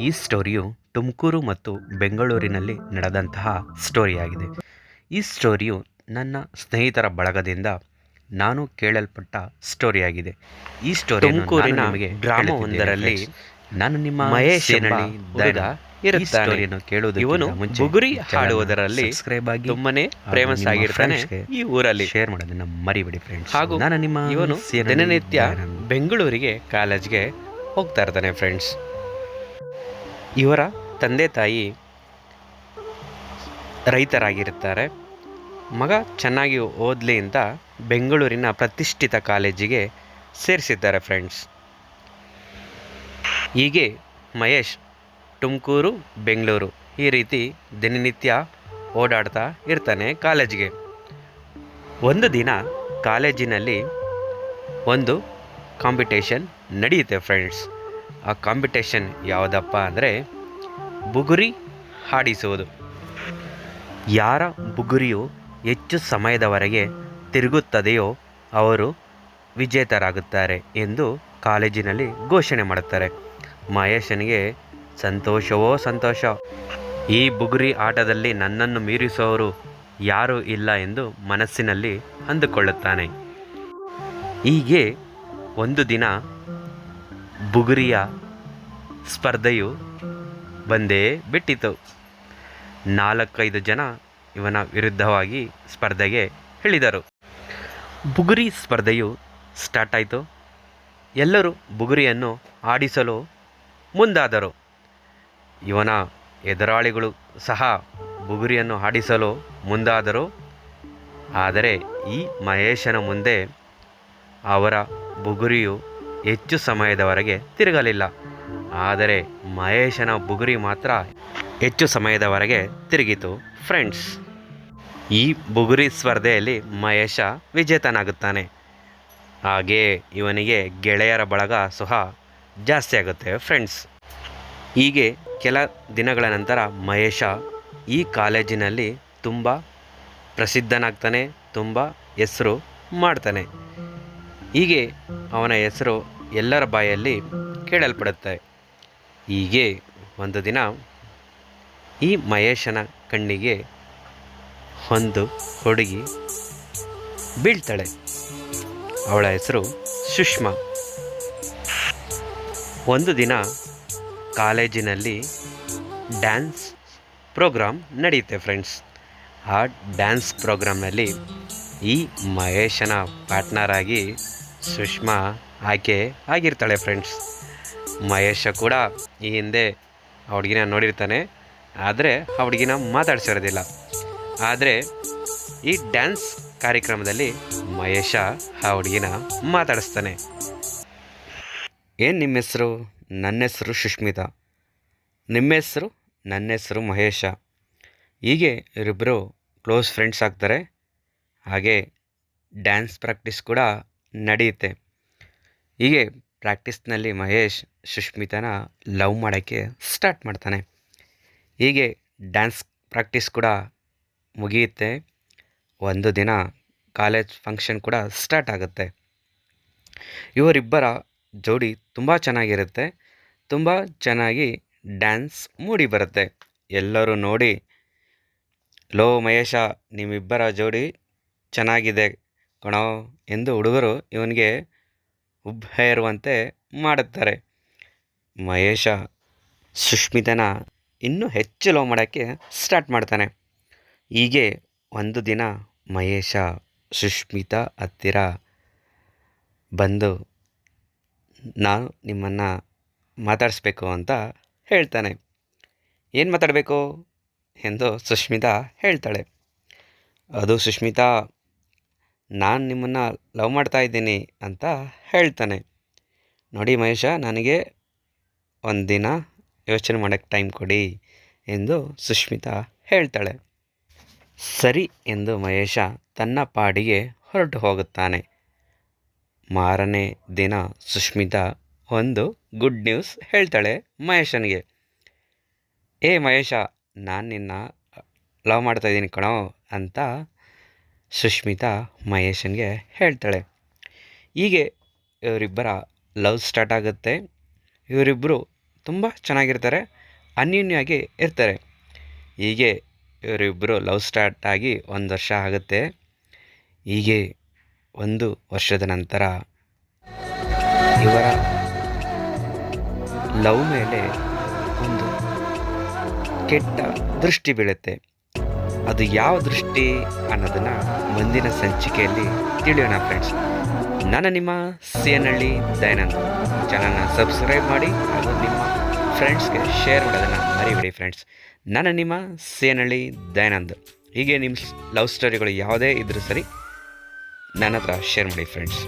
ಈ ಸ್ಟೋರಿಯು ತುಮಕೂರು ಮತ್ತು ಬೆಂಗಳೂರಿನಲ್ಲಿ ನಡೆದಂತಹ ಸ್ಟೋರಿಯಾಗಿದೆ ಈ ಸ್ಟೋರಿಯು ನನ್ನ ಸ್ನೇಹಿತರ ಬಳಗದಿಂದ ನಾನು ಕೇಳಲ್ಪಟ್ಟ ಸ್ಟೋರಿಯಾಗಿದೆ ಈ ಸ್ಟೋರಿ ತುಮಕೂರಿನ ನಮಗೆ ಗ್ರಾಮವೊಂದರಲ್ಲಿ ನಾನು ನಿಮ್ಮ ಮಹೇಶ್ ಎಂಬ ಸೇನನಿ ಹುಡುಗ ದಯಾನಂದ್. ಇರುತ್ತಾನೆ. ಸ್ಟೋರಿಯನ್ನು ಕೇಳುವುದಕ್ಕಿಂತ ಇವನು ಬುಗುರಿ ಹಾಡುವುದರಲ್ಲಿ ಸಬ್ಸ್ಕ್ರೈಬ್ ಆಗಿ ತುಂಬಾನೇ ಫೇಮಸ್ ಆಗಿರ್ತಾನೆ ಈ ಊರಲ್ಲಿ ಶೇರ್ ಮಾಡೋದನ್ನ ಮರಿಬೇಡಿ ಫ್ರೆಂಡ್ಸ್ ಹಾಗೂ ನಾನು ನಿಮ್ಮ ಇವನು ದಿನನಿತ್ಯ. ಬೆಂಗಳೂರಿಗೆ ಕಾಲೇಜ್ಗೆ ಹೋಗ್ತಾ ಇರ್ತಾನೆ ಫ್ರೆಂಡ್ಸ್ ಇವರ ತಂದೆ ತಾಯಿ ರೈತರಾಗಿರುತ್ತಾರೆ. ಮಗ ಚೆನ್ನಾಗಿ ಓದಲಿ ಅಂತ ಬೆಂಗಳೂರಿನ ಪ್ರತಿಷ್ಠಿತ ಕಾಲೇಜಿಗೆ ಸೇರಿಸಿದ್ದಾರೆ ಫ್ರೆಂಡ್ಸ್. ಹೀಗೆ ಮಹೇಶ್ ತುಮಕೂರು, ಬೆಂಗಳೂರು ಈ ರೀತಿ ದಿನನಿತ್ಯ ಓಡಾಡ್ತಾ ಇರ್ತಾನೆ ಕಾಲೇಜಿಗೆ. ಒಂದು ದಿನ ಕಾಲೇಜಿನಲ್ಲಿ ಒಂದು ಕಾಂಪಿಟೇಷನ್ ನಡೆಯುತ್ತೆ ಫ್ರೆಂಡ್ಸ್. ಆ ಕಾಂಪಿಟೇಷನ್ ಯಾವುದಪ್ಪ ಅಂದರೆ ಬುಗುರಿ ಹಾಡಿಸುವುದು. ಯಾರ ಬುಗುರಿಯು ಹೆಚ್ಚು ಸಮಯದವರೆಗೆ ತಿರುಗುತ್ತದೆಯೋ ಅವರು ವಿಜೇತರಾಗುತ್ತಾರೆ ಎಂದು ಕಾಲೇಜಿನಲ್ಲಿ ಘೋಷಣೆ ಮಾಡುತ್ತಾರೆ. ಮಹೇಶನಿಗೆ ಸಂತೋಷವೋ ಸಂತೋಷ? ಈ ಬುಗುರಿ ಆಟದಲ್ಲಿ ನನ್ನನ್ನು ಮೀರಿಸುವವರು ಯಾರೂ ಇಲ್ಲ ಎಂದು ಮನಸ್ಸಿನಲ್ಲಿ ಅಂದುಕೊಳ್ಳುತ್ತಾನೆ. ಹೀಗೆ ಒಂದು ದಿನ ಬುಗುರಿಯ ಸ್ಪರ್ಧೆಯು ಬಂದೇ ಬಿಟ್ಟಿತು. ನಾಲ್ಕೈದು ಜನ ಇವನ ವಿರುದ್ಧವಾಗಿ ಸ್ಪರ್ಧೆಗೆ ಇಳಿದರು. ಬುಗುರಿ ಸ್ಪರ್ಧೆಯು ಸ್ಟಾರ್ಟ್ ಆಯಿತು. ಎಲ್ಲರೂ ಬುಗುರಿಯನ್ನು ಆಡಿಸಲು ಮುಂದಾದರು. ಇವನ ಎದುರಾಳಿಗಳು ಸಹ ಬುಗುರಿಯನ್ನು ಆಡಿಸಲು ಮುಂದಾದರು. ಆದರೆ ಈ ಮಹೇಶನ ಮುಂದೆ ಅವರ ಬುಗುರಿಯು ಹೆಚ್ಚು ಸಮಯದವರೆಗೆ ತಿರುಗಲಿಲ್ಲ. ಆದರೆ ಮಹೇಶನ ಬುಗುರಿ ಮಾತ್ರ ಹೆಚ್ಚು ಸಮಯದವರೆಗೆ ತಿರುಗಿತು ಫ್ರೆಂಡ್ಸ್ ಈ ಬುಗುರಿ ಸ್ಪರ್ಧೆಯಲ್ಲಿ ಮಹೇಶ ವಿಜೇತನಾಗುತ್ತಾನೆ. ಹಾಗೇ ಇವನಿಗೆ ಗೆಳೆಯರ ಬಳಗ ಸಹ ಜಾಸ್ತಿ ಆಗುತ್ತೆ ಫ್ರೆಂಡ್ಸ್ ಹೀಗೆ ಕೆಲ ದಿನಗಳ ನಂತರ ಮಹೇಶ ಈ ಕಾಲೇಜಿನಲ್ಲಿ ತುಂಬ ಪ್ರಸಿದ್ಧನಾಗ್ತಾನೆ, ತುಂಬ ಹೆಸರು ಮಾಡ್ತಾನೆ. ಹೀಗೆ ಅವನ ಹೆಸರು ಎಲ್ಲರ ಬಾಯಲ್ಲಿ ಕೇಳಲ್ಪಡುತ್ತೆ. ಹೀಗೆ ಒಂದು ದಿನ ಈ ಮಹೇಶನ ಕಣ್ಣಿಗೆ ಒಂದು ಹುಡುಗಿ ಬೀಳ್ತಾಳೆ. ಅವಳ ಹೆಸರು ಸುಷ್ಮಾ. ಒಂದು ದಿನ ಕಾಲೇಜಿನಲ್ಲಿ ಡ್ಯಾನ್ಸ್ ಪ್ರೋಗ್ರಾಮ್ ನಡೆಯುತ್ತೆ ಫ್ರೆಂಡ್ಸ್. ಆ ಡ್ಯಾನ್ಸ್ ಪ್ರೋಗ್ರಾಮ್ನಲ್ಲಿ ಈ ಮಹೇಶನ ಪಾರ್ಟ್ನರ್ ಆಗಿ ಸುಷ್ಮಾ ಆಕೆ ಆಗಿರ್ತಾಳೆ ಫ್ರೆಂಡ್ಸ್ ಮಹೇಶ ಕೂಡ ಈ ಹಿಂದೆ ಆ ಹುಡುಗಿನ ನೋಡಿರ್ತಾನೆ, ಆದರೆ ಆ ಹುಡುಗಿನ ಮಾತಾಡ್ಸಿರೋದಿಲ್ಲ. ಆದರೆ ಈ ಡ್ಯಾನ್ಸ್ ಕಾರ್ಯಕ್ರಮದಲ್ಲಿ ಮಹೇಶ ಆ ಹುಡುಗಿನ ಮಾತಾಡಿಸ್ತಾನೆ. ಏನು ನಿಮ್ಮ ಹೆಸರು ನನ್ನ ಹೆಸರು ಸುಷ್ಮಿತಾ. ನಿಮ್ಮ ಹೆಸರು ನನ್ನ ಹೆಸರು ಮಹೇಶ. ಹೀಗೆ ಇವರಿಬ್ಬರು ಕ್ಲೋಸ್ ಫ್ರೆಂಡ್ಸ್ ಆಗ್ತಾರೆ. ಹಾಗೆ ಡ್ಯಾನ್ಸ್ ಪ್ರಾಕ್ಟೀಸ್ ಕೂಡ ನಡೆಯುತ್ತೆ. ಹೀಗೆ ಪ್ರಾಕ್ಟೀಸ್ನಲ್ಲಿ ಮಹೇಶ್ ಸುಷ್ಮಿತನ ಲವ್ ಮಾಡೋಕ್ಕೆ ಸ್ಟಾರ್ಟ್ ಮಾಡ್ತಾನೆ. ಹೀಗೆ ಡ್ಯಾನ್ಸ್ ಪ್ರಾಕ್ಟೀಸ್ ಕೂಡ ಮುಗಿಯುತ್ತೆ. ಒಂದು ದಿನ ಕಾಲೇಜ್ ಫಂಕ್ಷನ್ ಕೂಡ ಸ್ಟಾರ್ಟ್ ಆಗುತ್ತೆ. ಇವರಿಬ್ಬರ ಜೋಡಿ ತುಂಬ ಚೆನ್ನಾಗಿರುತ್ತೆ. ತುಂಬ ಚೆನ್ನಾಗಿ ಡ್ಯಾನ್ಸ್ ಮೂಡಿ ಬರುತ್ತೆ. ಎಲ್ಲರೂ ನೋಡಿ, ಲೋ ಮಹೇಶ, ನಿಮ್ಮಿಬ್ಬರ ಜೋಡಿ ಚೆನ್ನಾಗಿದೆ. ಕಣೋ ಎಂದು ಹುಡುಗರು ಇವನಿಗೆ ಉಬ್ಬ ಇರುವಂತೆ ಮಾಡುತ್ತಾರೆ. ಮಹೇಶ ಸುಷ್ಮಿತನ ಇನ್ನೂ ಹೆಚ್ಚು ಲವ್ ಮಾಡೋಕ್ಕೆ ಸ್ಟಾರ್ಟ್ ಮಾಡ್ತಾನೆ. ಹೀಗೆ ಒಂದು ದಿನ ಮಹೇಶ ಸುಷ್ಮಿತಾ ಹತ್ತಿರ ಬಂದು, ನಾನು ನಿಮ್ಮನ್ನು ಮಾತಾಡಿಸ್ಬೇಕು ಅಂತ ಹೇಳ್ತಾನೆ. ಏನು ಮಾತಾಡಬೇಕು? ಎಂದು ಸುಷ್ಮಿತಾ ಹೇಳ್ತಾಳೆ. ಅದು ಸುಷ್ಮಿತಾ ನಾನು ನಿಮ್ಮನ್ನು ಲವ್ ಮಾಡ್ತಾ ಇದ್ದೀನಿ ಅಂತ ಹೇಳ್ತಾನೆ. ನೋಡಿ ಮಹೇಶ, ನನಗೆ ಒಂದು ದಿನ ಯೋಚನೆ ಮಾಡೋಕ್ಕೆ ಟೈಮ್ ಕೊಡಿ ಎಂದು ಸುಷ್ಮಿತಾ ಹೇಳ್ತಾಳೆ. ಸರಿ ಎಂದು ಮಹೇಶ ತನ್ನ ಪಾಡಿಗೆ ಹೊರಟು ಹೋಗುತ್ತಾನೆ. ಮಾರನೇ ದಿನ ಸುಷ್ಮಿತಾ ಒಂದು ಗುಡ್ ನ್ಯೂಸ್ ಹೇಳ್ತಾಳೆ ಮಹೇಶನಿಗೆ. ಏ ಮಹೇಶ, ನಾನು ನಿನ್ನ ಲವ್ ಮಾಡ್ತಾ ಇದ್ದೀನಿ ಕಣೋ ಅಂತ ಸುಷ್ಮಿತಾ ಮಹೇಶನ್ಗೆ ಹೇಳ್ತಾಳೆ. ಹೀಗೆ ಇವರಿಬ್ಬರ ಲವ್ ಸ್ಟಾರ್ಟ್ ಆಗುತ್ತೆ. ಇವರಿಬ್ಬರು ತುಂಬ ಚೆನ್ನಾಗಿರ್ತಾರೆ, ಅನ್ಯೋನ್ಯವಾಗಿ ಇರ್ತಾರೆ. ಹೀಗೆ ಇವರಿಬ್ಬರು ಲವ್ ಸ್ಟಾರ್ಟ್ ಆಗಿ ಒಂದು ವರ್ಷ ಆಗುತ್ತೆ. ಹೀಗೆ ಒಂದು ವರ್ಷದ ನಂತರ ಇವರ ಲವ್ ಮೇಲೆ ಒಂದು ಕೆಟ್ಟ ದೃಷ್ಟಿ ಬೀಳುತ್ತೆ. ಅದು ಯಾವ ದೃಷ್ಟಿ ಅನ್ನೋದನ್ನು ಮುಂದಿನ ಸಂಚಿಕೆಯಲ್ಲಿ ತಿಳಿಯೋಣ ಫ್ರೆಂಡ್ಸ್ ನಾನು ನಿಮ್ಮ ಸಿ ಎನ್ ಹಳ್ಳಿ ದಯಾನಂದ್ ಚಾನಲ್ನ ಸಬ್ಸ್ಕ್ರೈಬ್ ಮಾಡಿ ಹಾಗೂ ನಿಮ್ಮ ಫ್ರೆಂಡ್ಸ್ಗೆ ಶೇರ್ ಮಾಡೋದನ್ನು ಮರಿಬೇಡಿ ಫ್ರೆಂಡ್ಸ್ ನಾನು ನಿಮ್ಮ ಸಿ ಎನ್ ಹಳ್ಳಿ ದಯಾನಂದ್. ಹೀಗೆ ನಿಮ್ಮ ಲವ್ ಸ್ಟೋರಿಗಳು ಯಾವುದೇ ಇದ್ದರೂ ಸರಿ ನನ್ನ ಹತ್ರ ಶೇರ್ ಮಾಡಿ ಫ್ರೆಂಡ್ಸ್